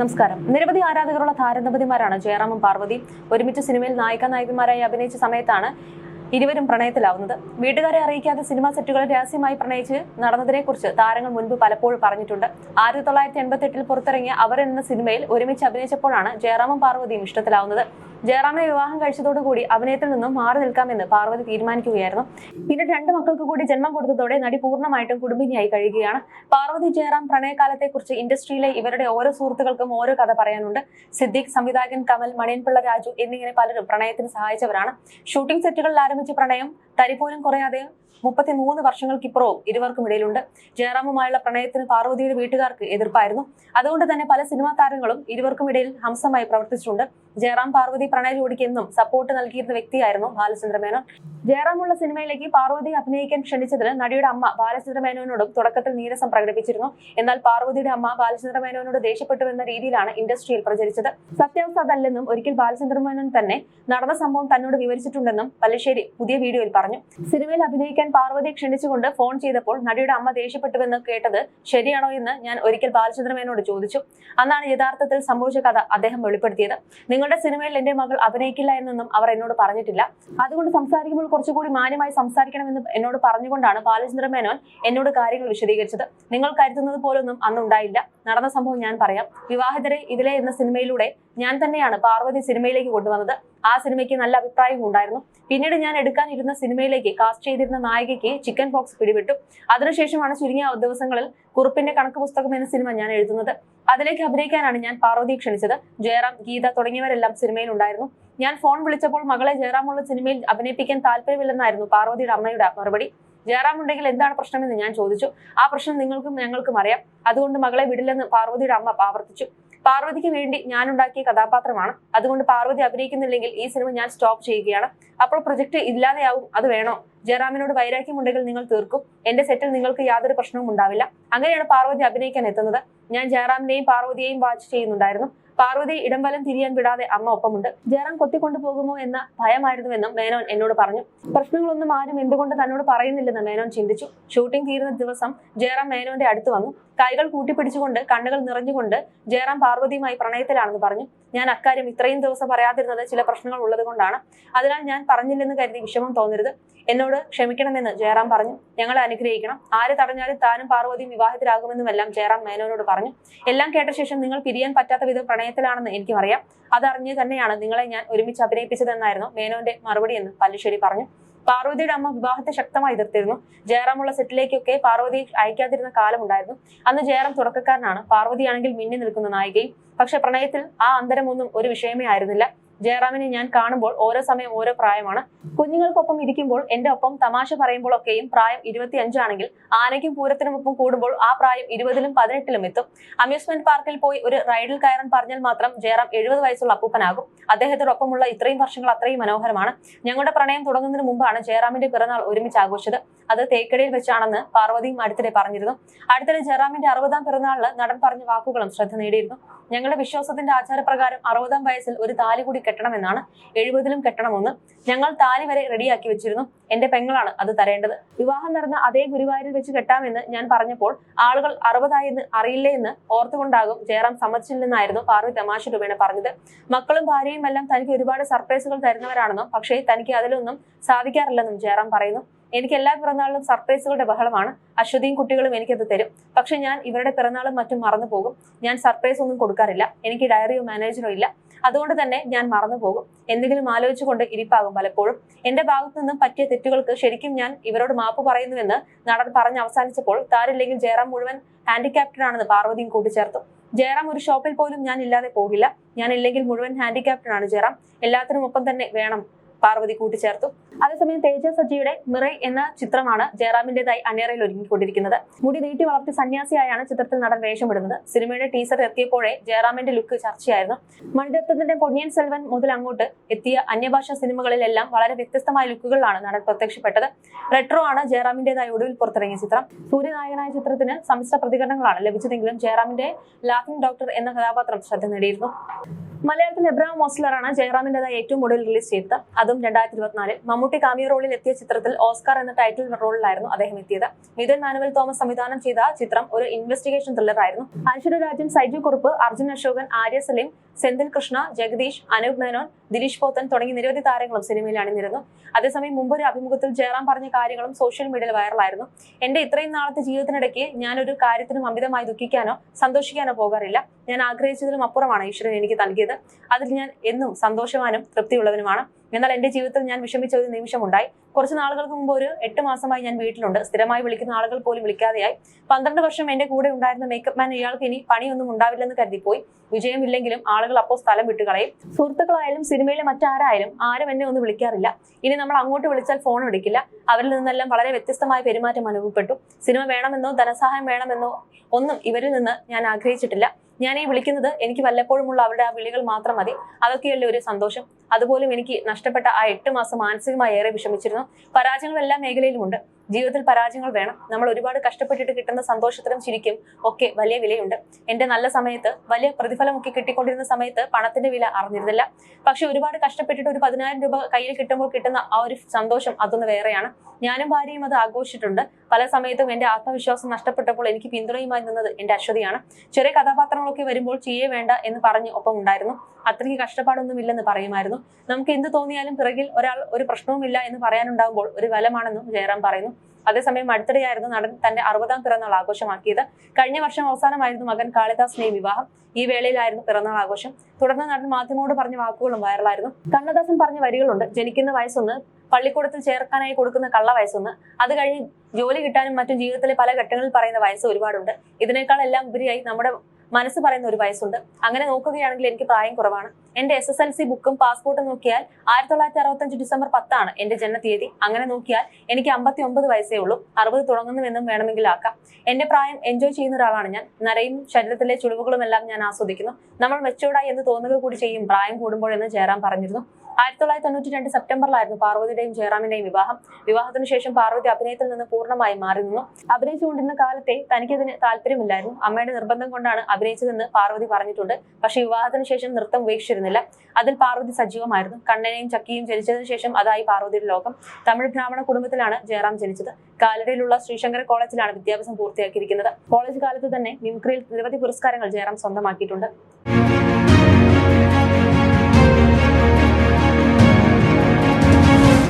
നമസ്കാരം. നിരവധി ആരാധകരുള്ള താരദമ്പതിമാരാണ് ജയറാമും പാർവതിയും. ഒരുമിച്ച് സിനിമയിൽ നായിക നായികമാരായി അഭിനയിച്ച സമയത്താണ് ഇരുവരും പ്രണയത്തിലാവുന്നത്. വീട്ടുകാരെ അറിയിക്കാതെ സിനിമാ സെറ്റുകൾ രഹസ്യമായി പ്രണയിച്ച് നടന്നതിനെ കുറിച്ച് താരങ്ങൾ മുൻപ് പലപ്പോഴും പറഞ്ഞിട്ടുണ്ട്. ആയിരത്തി തൊള്ളായിരത്തി എൺപത്തി എട്ടിൽ പുറത്തിറങ്ങിയ അവർ എന്ന സിനിമയിൽ ഒരുമിച്ച് അഭിനയിച്ചപ്പോഴാണ് ജയറാമും പാർവതിയും ഇഷ്ടത്തിലാവുന്നത്. ജയറാമിനെ വിവാഹം കഴിച്ചതോടുകൂടി അഭിനയത്തിൽ നിന്നും മാറി നിൽക്കാമെന്ന് പാർവതി തീരുമാനിക്കുകയായിരുന്നു. പിന്നീട് രണ്ട് മക്കൾക്ക് കൂടി ജന്മം കൊടുത്തതോടെ നടി പൂർണമായിട്ടും കുടുംബിനിയായി കഴിയുകയാണ്. പാർവതി ജയറാം പ്രണയകാലത്തെക്കുറിച്ച് ഇൻഡസ്ട്രിയിലെ ഇവരുടെ ഓരോ സുഹൃത്തുക്കൾക്കും ഓരോ കഥ പറയാനുണ്ട്. സിദ്ദിഖ് സംവിധായകൻ കമൽ മണിയൻപിള്ള രാജു എന്നിങ്ങനെ പലരും പ്രണയത്തിന് സഹായിച്ചവരാണ്. ഷൂട്ടിംഗ് സെറ്റുകളിൽ ആരംഭിച്ച പ്രണയം തരിപ്പോലും കുറയാതെ മുപ്പത്തിമൂന്ന് വർഷങ്ങൾക്കിപ്പുറവും ഇരുവർക്കും ഇടയിലുണ്ട്. ജയറാമുമായുള്ള പ്രണയത്തിന് പാർവതിയുടെ വീട്ടുകാർക്ക് എതിർപ്പായിരുന്നു. അതുകൊണ്ട് തന്നെ പല സിനിമാ താരങ്ങളും ഇരുവർക്കും ഇടയിൽ ഹംസമായി പ്രവർത്തിച്ചിട്ടുണ്ട്. ജയറാം പാർവതി പ്രണയ ജോഡിക്ക് എന്നും സപ്പോർട്ട് നൽകിയിരുന്ന വ്യക്തിയായിരുന്നു ബാലചന്ദ്ര മേനോൻ ജയറാമുള്ള സിനിമയിലേക്ക് പാർവതി അഭിനയിക്കാൻ ക്ഷണിച്ചതിന് നടിയുടെ അമ്മ ബാലചന്ദ്ര മേനോനോടും തുടക്കത്തിൽ നീരസം പ്രകടിപ്പിച്ചിരുന്നു. എന്നാൽ പാർവതിയുടെ അമ്മ ബാലചന്ദ്ര മേനോനോട് ദേഷ്യപ്പെട്ടു എന്ന രീതിയിലാണ് ഇൻഡസ്ട്രിയിൽ പ്രചരിച്ചത്. സത്യാവസ്ഥ അതല്ലെന്നും ഒരിക്കൽ ബാലചന്ദ്ര മേനോൻ തന്നെ നടന്ന സംഭവം തന്നോട് വിവരിച്ചിട്ടുണ്ടെന്നും പല്ലശ്ശേരി പുതിയ വീഡിയോയിൽ പറഞ്ഞു. സിനിമയിൽ അഭിനയിക്കാൻ പാർവതിയെ ക്ഷണിച്ചുകൊണ്ട് ഫോൺ ചെയ്തപ്പോൾ നടിയുടെ അമ്മ ദേഷ്യപ്പെട്ടുവെന്ന് കേട്ടത് ശരിയാണോ എന്ന് ഞാൻ ഒരിക്കൽ ബാലചന്ദ്രമേനോട് ചോദിച്ചു. അന്നാണ് യഥാർത്ഥത്തിൽ സംഭവിച്ച കഥ അദ്ദേഹം വെളിപ്പെടുത്തിയത്. നിങ്ങളുടെ സിനിമയിൽ എന്റെ മകൾ അഭിനയിക്കില്ല എന്നൊന്നും അവർ എന്നോട് പറഞ്ഞിട്ടില്ല. അതുകൊണ്ട് സംസാരിക്കുമ്പോൾ കുറച്ചുകൂടി മാന്യമായി സംസാരിക്കണമെന്ന് എന്നോട് പറഞ്ഞുകൊണ്ടാണ് ബാലചന്ദ്രമേനോൻ എന്നോട് കാര്യങ്ങൾ വിശദീകരിച്ചത്. നിങ്ങൾ കരുതുന്നത് പോലൊന്നും അന്നുണ്ടായില്ല നടന്ന സംഭവം ഞാൻ പറയാം. വിവാഹിതരെ ഇതിലെ എന്ന സിനിമയിലൂടെ ഞാൻ തന്നെയാണ് പാർവതി സിനിമയിലേക്ക് കൊണ്ടുവന്നത്. ആ സിനിമയ്ക്ക് നല്ല അഭിപ്രായവും ഉണ്ടായിരുന്നു. പിന്നീട് ഞാൻ എടുക്കാനിരുന്ന സിനിമയിലേക്ക് കാസ്റ്റ് ചെയ്തിരുന്ന നായികയ്ക്ക് ചിക്കൻ ബോക്സ് പിടിപെട്ടു. അതിനുശേഷമാണ് ചുരുങ്ങിയ ദിവസങ്ങളിൽ കുറുപ്പിന്റെ കണക്ക് പുസ്തകം എന്ന സിനിമ ഞാൻ എഴുതുന്നത്. അതിലേക്ക് അഭിനയിക്കാനാണ് ഞാൻ പാർവതി ക്ഷണിച്ചത്. ജയറാം ഗീത തുടങ്ങിയവരെല്ലാം സിനിമയിൽ ഉണ്ടായിരുന്നു. ഞാൻ ഫോൺ വിളിച്ചപ്പോൾ മകളെ ജയറാമുള്ള സിനിമയിൽ അഭിനയിപ്പിക്കാൻ താല്പര്യമില്ലെന്നായിരുന്നു പാർവതിയുടെ അമ്മയുടെ മറുപടി. ജയറാം ഉണ്ടെങ്കിൽ എന്താണ് പ്രശ്നമെന്ന് ഞാൻ ചോദിച്ചു. ആ പ്രശ്നം നിങ്ങൾക്കും ഞങ്ങൾക്കും അറിയാം. അതുകൊണ്ട് മകളെ വിടില്ലെന്ന് പാർവതിയുടെ അമ്മ ആവർത്തിച്ചു. പാർവതിക്ക് വേണ്ടി ഞാൻ ഉണ്ടാക്കിയ കഥാപാത്രമാണ്. അതുകൊണ്ട് പാർവതി അഭിനയിക്കുന്നില്ലെങ്കിൽ ഈ സിനിമ ഞാൻ സ്റ്റോപ്പ് ചെയ്യുകയാണ്. അപ്പോൾ പ്രൊജക്ട് ഇല്ലാതെയാവും. അത് വേണോ? ജയറാമിനോട് വൈരാഗ്യമുണ്ടെങ്കിൽ നിങ്ങൾ തീർക്കും. എന്റെ സെറ്റിൽ നിങ്ങൾക്ക് യാതൊരു പ്രശ്നവും ഉണ്ടാവില്ല. അങ്ങനെയാണ് പാർവതി അഭിനയിക്കാൻ എത്തുന്നത്. ഞാൻ ജയറാമിനെയും പാർവതിയെയും വാച്ച് ചെയ്യുന്നുണ്ടായിരുന്നു. പാർവതി ഇടംവലം തിരിയാൻ വിടാതെ അമ്മ ഒപ്പമുണ്ട്. ജയറാം കൊത്തിക്കൊണ്ടു പോകുമോ എന്ന ഭയമായിരുന്നുവെന്നും മേനോൻ എന്നോട് പറഞ്ഞു. പ്രശ്നങ്ങളൊന്നും ആരും എന്തുകൊണ്ട് തന്നോട് പറയുന്നില്ലെന്ന് മേനോൻ ചിന്തിച്ചു. ഷൂട്ടിംഗ് തീരുന്ന ദിവസം ജയറാം മേനോന്റെ അടുത്ത് വന്നു. കൈകൾ കൂട്ടിപ്പിടിച്ചുകൊണ്ട് കണ്ണുകൾ നിറഞ്ഞുകൊണ്ട് ജയറാം പാർവതിയുമായി പ്രണയത്തിലാണെന്ന് പറഞ്ഞു. ഞാൻ അക്കാര്യം ഇത്രയും ദിവസം പറയാതിരുന്നത് ചില പ്രശ്നങ്ങൾ ഉള്ളത് കൊണ്ടാണ്. അതിനാൽ ഞാൻ പറഞ്ഞില്ലെന്ന് കരുതി വിഷമം തോന്നരുത്. എന്നോട് ക്ഷമിക്കണമെന്ന് ജയറാം പറഞ്ഞു. ഞങ്ങളെ അനുഗ്രഹിക്കണം. ആര് തടഞ്ഞാലും താനും പാർവതിയും വിവാഹിതരാകുമെന്നുമെല്ലാം ജയറാം മേനോനോട് പറഞ്ഞു. എല്ലാം കേട്ട ശേഷം നിങ്ങൾ പിരിയാൻ പറ്റാത്ത വിധം പ്രണയത്തിലാണെന്ന് എനിക്കും അതറിഞ്ഞ് തന്നെയാണ് നിങ്ങളെ ഞാൻ ഒരുമിച്ച് അഭിനയിപ്പിച്ചതെന്നായിരുന്നു മേനോന്റെ മറുപടി എന്ന് പല്ലുശ്ശേരി പറഞ്ഞു. പാർവതിയുടെ അമ്മ വിവാഹത്തെ ശക്തമായി എതിർത്തിരുന്നു. ജയറാമുള്ള സെറ്റിലേക്കൊക്കെ പാർവതി അയക്കാതിരുന്ന കാലമുണ്ടായിരുന്നു. അന്ന് ജയറാം തുടക്കക്കാരനാണ്. പാർവതിയാണെങ്കിൽ മിന്നി നിൽക്കുന്ന നായികയും. പക്ഷെ പ്രണയത്തിൽ ആ അന്തരമൊന്നും ഒരു വിഷയമേ ആയിരുന്നില്ല. ജയറാമിനെ ഞാൻ കാണുമ്പോൾ ഓരോ സമയം ഓരോ പ്രായമാണ്. കുഞ്ഞുങ്ങൾക്കൊപ്പം ഇരിക്കുമ്പോൾ എന്റെ ഒപ്പം തമാശ പറയുമ്പോഴൊക്കെയും പ്രായം ഇരുപത്തി അഞ്ചാണെങ്കിൽ ആനയ്ക്കും പൂരത്തിനുമൊപ്പം കൂടുമ്പോൾ ആ പ്രായം ഇരുപതിലും പതിനെട്ടിലും എത്തും. അമ്യൂസ്മെന്റ് പാർക്കിൽ പോയി ഒരു റൈഡിൽ കയറാൻ പറഞ്ഞാൽ മാത്രം ജയറാം എഴുപത് വയസ്സുള്ള അപ്പൂപ്പനാകും. അദ്ദേഹത്തോടൊപ്പമുള്ള ഇത്രയും വർഷങ്ങൾ അത്രയും മനോഹരമാണ്. ഞങ്ങളുടെ പ്രണയം തുടങ്ങുന്നതിന് മുമ്പാണ് ജയറാമിന്റെ പിറന്നാൾ ഒരുമിച്ച് ആഘോഷിച്ചത്. അത് തേക്കടിയിൽ വെച്ചാണെന്ന് പാർവതിയും അടുത്തിടെ പറഞ്ഞിരുന്നു. അടുത്തിടെ ജയറാമിന്റെ അറുപതാം പിറന്നാളിന് നടൻ പറഞ്ഞ വാക്കുകളും ശ്രദ്ധ നേടിയിരുന്നു. ഞങ്ങളുടെ വിശ്വാസത്തിന്റെ ആചാരപ്രകാരം അറുപതാം വയസ്സിൽ ഒരു താലി കൂടി കെട്ടണമെന്നാണ് എഴുപതിലും കെട്ടണമെന്ന് ഞങ്ങൾ താലി വരെ റെഡിയാക്കി വെച്ചിരുന്നു. എന്റെ പെങ്ങളാണ് അത് തരേണ്ടത്. വിവാഹം നടന്ന അതേ ഗുരുവായൂരിൽ വെച്ച് കെട്ടാമെന്ന് ഞാൻ പറഞ്ഞപ്പോൾ ആളുകൾ അറുപതായെന്ന് അറിയില്ലേ എന്ന് ഓർത്തുകൊണ്ടാകും ജയറാം സമ്മതിച്ചില്ലെന്നായിരുന്നു പാർവതി തമാശ രൂപേണ പറഞ്ഞത്. മക്കളും ഭാര്യയും എല്ലാം തനിക്ക് ഒരുപാട് സർപ്രൈസുകൾ തരുന്നവരാണെന്നും പക്ഷേ തനിക്ക് അതിലൊന്നും സാധിക്കാറില്ലെന്നും ജയറാം പറയുന്നു. എനിക്ക് എല്ലാ പിറന്നാളിലും സർപ്രൈസുകളുടെ ബഹളമാണ്. അശ്വതിയും കുട്ടികളും എനിക്കത് തരും. പക്ഷെ ഞാൻ ഇവരുടെ പിറന്നാളും മറ്റും മറന്നു പോകും. ഞാൻ സർപ്രൈസ് ഒന്നും കൊടുക്കാറില്ല. എനിക്ക് ഡയറിയോ മാനേജറോ ഇല്ല. അതുകൊണ്ട് തന്നെ ഞാൻ മറന്നു പോകും. എന്തെങ്കിലും ആലോചിച്ചുകൊണ്ട് ഇരിപ്പാകും പലപ്പോഴും. എന്റെ ഭാഗത്തു നിന്നും പറ്റിയ തെറ്റുകൾക്ക് ശരിക്കും ഞാൻ ഇവരോട് മാപ്പ് പറയുന്നുവെന്ന് നടൻ പറഞ്ഞ് അവസാനിച്ചപ്പോൾ താരില്ലെങ്കിൽ ജയറാം മുഴുവൻ ഹാൻഡിക്യാപ്റ്റഡ് ആണെന്ന് പാർവതിയും കൂട്ടിച്ചേർത്തു. ജയറാം ഒരു ഷോപ്പിൽ പോലും ഞാൻ ഇല്ലാതെ പോകില്ല. ഞാൻ ഇല്ലെങ്കിൽ മുഴുവൻ ഹാൻഡിക്യാപ്റ്റഡ് ആണ് ജയറാം. എല്ലാത്തിനും ഒപ്പം തന്നെ വേണം. പാർവതി കൂട്ടിച്ചേർത്തു. അതേസമയം തേജസ് സജിയുടെ മിറൈ എന്ന ചിത്രമാണ് ജയറാമിന്റേതായി അനേറയിൽ ഒരുങ്ങിക്കൊണ്ടിരിക്കുന്നത്. മുടി നീട്ടി വളർത്തി സന്യാസിയായാണ് ചിത്രത്തിൽ നടൻ വേഷമിടുന്നത്. സിനിമയുടെ ടീസർ എത്തിയപ്പോഴേ ജയറാമിന്റെ ലുക്ക് ചർച്ചയായിരുന്നു. മണിരത്നത്തിന്റെ പൊന്നിയൻ സെൽവൻ മുതൽ അങ്ങോട്ട് എത്തിയ അന്യഭാഷാ സിനിമകളിലെല്ലാം വളരെ വ്യത്യസ്തമായ ലുക്കുകളിലാണ് നടൻ പ്രത്യക്ഷപ്പെട്ടത്. റെട്രോ ആണ് ജയറാമിന്റേതായി ഒടുവിൽ പുറത്തിറങ്ങിയ ചിത്രം. സൂര്യനായകനായ ചിത്രത്തിന് സമ്മിശ്ര പ്രതികരണങ്ങളാണ് ലഭിച്ചതെങ്കിലും ജയറാമിന്റെ ലാഫിംഗ് ഡോക്ടർ എന്ന കഥാപാത്രം ശ്രദ്ധ നേടിയിരുന്നു. മലയാളത്തിൽ എബ്രഹാം മോസ്ലറാണ് ജയറാമിന്റേതായ ഏറ്റവും ഒടുവിൽ റിലീസ് ചെയ്തത്. അതും രണ്ടായിരത്തി ഇരുപത്തിനാലിൽ മമ്മൂട്ടി കാമിയോ റോളിൽ എത്തിയ ചിത്രത്തിൽ ഓസ്കാർ എന്ന ടൈറ്റിൽ റോളിലായിരുന്നു അദ്ദേഹം എത്തിയത്. മിഥുൻ മാനുവൽ തോമസ് സംവിധാനം ചെയ്ത ചിത്രം ഒരു ഇൻവെസ്റ്റിഗേഷൻ ത്രില്ലർ ആയിരുന്നു. ഐശ്വര്യരാജൻ സൈജു കുറുപ്പ് അർജുൻ അശോകൻ ആര്യ സലീം സെന്തിൽ കൃഷ്ണ ജഗദീഷ് അനൂപ് മേനോൻ ദിലീഷ് പോത്തൻ തുടങ്ങി നിരവധി താരങ്ങളും സിനിമയിൽ അണിനിരുന്നു. അതേസമയം മുമ്പൊരു അഭിമുഖത്തിൽ ജയറാം പറഞ്ഞ കാര്യങ്ങളും സോഷ്യൽ മീഡിയയിൽ വൈറലായിരുന്നു എന്റെ ഇത്രയും നാളത്തെ ജീവിതത്തിനിടയ്ക്ക് ഒരു കാര്യത്തിനും അമിതമായി ദുഃഖിക്കാനോ സന്തോഷിക്കാനോ പോകാറില്ല. ഞാൻ ആഗ്രഹിച്ചതിലും അപ്പുറമാണ് ഈശ്വരൻ എനിക്ക് നൽകിയത്. അതിൽ ഞാൻ എന്നും സന്തോഷവാനും തൃപ്തിയുള്ളവനുമാണ്. എന്നാൽ എന്റെ ജീവിതത്തിൽ ഞാൻ വിഷമിച്ച ഒരു നിമിഷമുണ്ടായി. കുറച്ച് നാളുകൾക്ക് മുമ്പ് ഒരു എട്ട് മാസമായി ഞാൻ വീട്ടിലുണ്ട്. സ്ഥിരമായി വിളിക്കുന്ന ആളുകൾ പോലും വിളിക്കാതെയായി. പന്ത്രണ്ട് വർഷം എന്റെ കൂടെ ഉണ്ടായിരുന്ന മേക്കപ്പ് മാൻ ഇയാൾക്ക് ഇനി പണിയൊന്നും ഉണ്ടാവില്ലെന്ന് കരുതിപ്പോയി. വിജയമില്ലെങ്കിലും ആളുകൾ അപ്പോൾ സ്ഥലം വിട്ടുകളയും സുഹൃത്തുക്കളായാലും സിനിമയിലെ മറ്റാരായാലും ആരും എന്നെ ഒന്നും വിളിക്കാറില്ല. ഇനി നമ്മൾ അങ്ങോട്ട് വിളിച്ചാൽ ഫോൺ എടുക്കില്ല. അവരിൽ നിന്നെല്ലാം വളരെ വ്യത്യസ്തമായ പെരുമാറ്റം അനുഭവപ്പെട്ടു. സിനിമ വേണമെന്നോ ധനസഹായം വേണമെന്നോ ഒന്നും ഇവരിൽ നിന്ന് ഞാൻ ആഗ്രഹിച്ചിട്ടില്ല. ഞാൻ ഈ വിളിക്കുന്നത് എനിക്ക് വല്ലപ്പോഴുമുള്ള അവരുടെ ആ വിളികൾ മാത്രം മതി. അതൊക്കെയല്ലേ ഒരു സന്തോഷം. അതുപോലും എനിക്ക് നഷ്ടപ്പെട്ട ആ എട്ട് മാസം മാനസികമായി ഏറെ വിഷമിച്ചിരുന്നു. പരാജയങ്ങൾ എല്ലാ മേഖലയിലുമുണ്ട്. ജീവിതത്തിൽ പരാജയങ്ങൾ വേണം. നമ്മൾ ഒരുപാട് കഷ്ടപ്പെട്ടിട്ട് കിട്ടുന്ന സന്തോഷത്തിനും ചിരിക്കും. ഒക്കെ വലിയ വിലയുണ്ട്. എന്റെ നല്ല സമയത്ത് വലിയ പ്രതിഫലമൊക്കെ കിട്ടിക്കൊണ്ടിരുന്ന സമയത്ത് പണത്തിന്റെ വില അറിഞ്ഞിരുന്നില്ല. പക്ഷെ ഒരുപാട് കഷ്ടപ്പെട്ടിട്ട് ഒരു പതിനായിരം രൂപ കയ്യിൽ കിട്ടുമ്പോൾ കിട്ടുന്ന ആ ഒരു സന്തോഷം അതൊന്ന് വേറെയാണ്. ഞാനും ഭാര്യയും അത് ആഘോഷിച്ചിട്ടുണ്ട്. പല സമയത്തും എന്റെ ആത്മവിശ്വാസം നഷ്ടപ്പെട്ടപ്പോൾ എനിക്ക് പിന്തുണയുമായി നിന്നത് എന്റെ അശ്വതിയാണ്. ചെറിയ കഥാപാത്രങ്ങളൊക്കെ വരുമ്പോൾ ചെയ്യേ വേണ്ട എന്ന് പറഞ്ഞ് ഒപ്പം ഉണ്ടായിരുന്നു. അത്രയ്ക്ക് കഷ്ടപ്പാടൊന്നും ഇല്ലെന്ന് പറയുമായിരുന്നു. നമുക്ക് എന്ത് തോന്നിയാലും പിറകിൽ ഒരാൾ ഒരു പ്രശ്നവുമില്ല എന്ന് പറയാനുണ്ടാകുമ്പോൾ ഒരു ബലമാണെന്നും ജയറാം പറയുന്നു. അതേസമയം അടുത്തിടെയായിരുന്നു നടൻ തന്റെ അറുപതാം പിറന്നാൾ ആഘോഷമാക്കിയത്. കഴിഞ്ഞ വർഷം അവസാനമായിരുന്നു മകൻ കാളിദാസിനെയും വിവാഹം. ഈ വേളയിലായിരുന്നു പിറന്നാൾ ആഘോഷം. തുടർന്ന് നടൻ മാധ്യമോട് പറഞ്ഞ വാക്കുകളും വൈറലായിരുന്നു. കണ്ണദാസൻ പറഞ്ഞ വരികളുണ്ട്. ജനിക്കുന്ന വയസ്സൊന്ന് പള്ളിക്കൂടത്തിൽ ചേർക്കാനായി കൊടുക്കുന്ന കള്ള വയസ്സൊന്ന് അത് കഴിഞ്ഞ് ജോലി കിട്ടാനും മറ്റും ജീവിതത്തിലെ പല ഘട്ടങ്ങളിൽ പറയുന്ന വയസ്സ് ഒരുപാടുണ്ട്. ഇതിനേക്കാൾ എല്ലാം ഉപരിയായി നമ്മുടെ മനസ്സ് പറയുന്ന ഒരു വയസ്സുണ്ട്. അങ്ങനെ നോക്കുകയാണെങ്കിൽ എനിക്ക് പ്രായം കുറവാണ്. എന്റെ എസ് എസ് എൽ സി ബുക്കും പാസ്പോർട്ടും നോക്കിയാൽ ആയിരത്തി തൊള്ളായിരത്തി അറുപത്തഞ്ച് ഡിസംബർ പത്താണ് എന്റെ ജനനത്തീയതി അങ്ങനെ നോക്കിയാൽ എനിക്ക് അമ്പത്തി ഒമ്പത് വയസ്സേ ഉള്ളൂ. അറുപത് തുടങ്ങുന്നുവെന്നും വേണമെങ്കിൽ ആക്കാം. എന്റെ പ്രായം എൻജോയ് ചെയ്യുന്ന ഒരാളാണ് ഞാൻ. നരയും ശരീരത്തിലെ ചുളിവുകളും എല്ലാം ഞാൻ ആസ്വദിക്കുന്നു. നമ്മൾ മെച്ചൂർഡായി എന്ന് തോന്നുക കൂടി ചെയ്യും പ്രായം കൂടുമ്പോഴെന്ന് ചേരാൻ പറഞ്ഞിരുന്നു. ആയിരത്തി തൊള്ളായിരത്തി തൊണ്ണൂറ്റി രണ്ട് സെപ്റ്റംബറിലായിരുന്നു പാർവതിയുടെയും ജയറാമിന്റെയും വിവാഹം. വിവാഹത്തിന് ശേഷം പാർവതി അഭിനയത്തിൽ നിന്ന് പൂർണമായി മാറി നിന്നു. അഭിനയിച്ചുകൊണ്ടിരുന്ന കാലത്തെ തനിക്കതിന് താല്പര്യമില്ലായിരുന്നു. അമ്മയുടെ നിർബന്ധം കൊണ്ടാണ് അഭിനയിച്ചതെന്ന് പാർവതി പറഞ്ഞിട്ടുണ്ട്. പക്ഷേ വിവാഹത്തിന് ശേഷം നൃത്തം ഉപേക്ഷിച്ചിരുന്നില്ല. അതിൽ പാർവതി സജീവമായിരുന്നു. കണ്ണനെയും ചക്കിയും ജനിച്ചതിന് ശേഷം അതായി പാർവതിയുടെ ലോകം. തമിഴ് ബ്രാഹ്മണ കുടുംബത്തിലാണ് ജയറാം ജനിച്ചത്. കാലടിയിലുള്ള ശ്രീശങ്കര കോളേജിലാണ് വിദ്യാഭ്യാസം പൂർത്തിയാക്കിയിരിക്കുന്നത്. കോളേജ് കാലത്ത് തന്നെ മിമിക്രിയിൽ നിരവധി പുരസ്കാരങ്ങൾ ജയറാം സ്വന്തമാക്കിയിട്ടുണ്ട്.